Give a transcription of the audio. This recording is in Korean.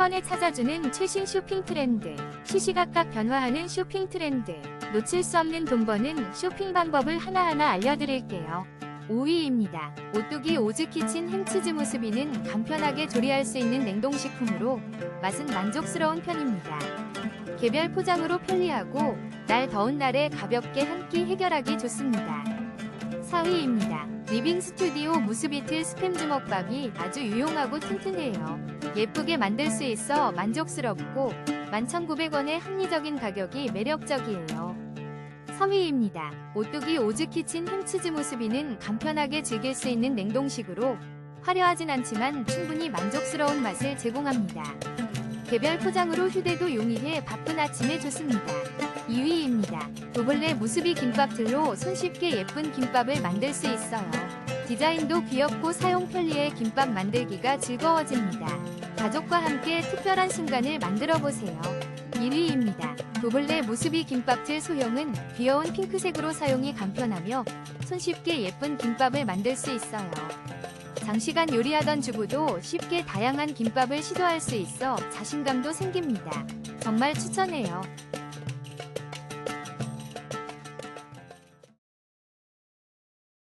번에 찾아주는 최신 쇼핑 트렌드, 시시각각 변화하는 쇼핑 트렌드, 놓칠 수 없는 돈 버는 쇼핑 방법을 하나하나 알려드릴게요. 5위입니다. 오뚜기 오즈키친 햄치즈 무스비는 간편하게 조리할 수 있는 냉동식품으로 맛은 만족스러운 편입니다. 개별 포장으로 편리하고 날 더운 날에 가볍게 한 끼 해결하기 좋습니다. 4위입니다. 리빙 스튜디오 무스비틀 스팸 주먹밥이 아주 유용하고 튼튼해요. 예쁘게 만들 수 있어 만족스럽고 11,900원의 합리적인 가격이 매력적이에요. 3위입니다. 오뚜기 오즈키친 햄치즈 무스비는 간편하게 즐길 수 있는 냉동식으로 화려하진 않지만 충분히 만족스러운 맛을 제공합니다. 개별 포장으로 휴대도 용이해 바쁜 아침에 좋습니다. 2위입니다. 도블레 무스비 김밥틀로 손쉽게 예쁜 김밥을 만들 수 있어요. 디자인도 귀엽고 사용 편리해 김밥 만들기가 즐거워집니다. 가족과 함께 특별한 순간을 만들어 보세요. 1위입니다. 도블레 무스비 김밥틀 소형은 귀여운 핑크색으로 사용이 간편하며 손쉽게 예쁜 김밥을 만들 수 있어요. 장시간 요리하던 주부도 쉽게 다양한 김밥을 시도할 수 있어 자신감도 생깁니다. 정말 추천해요.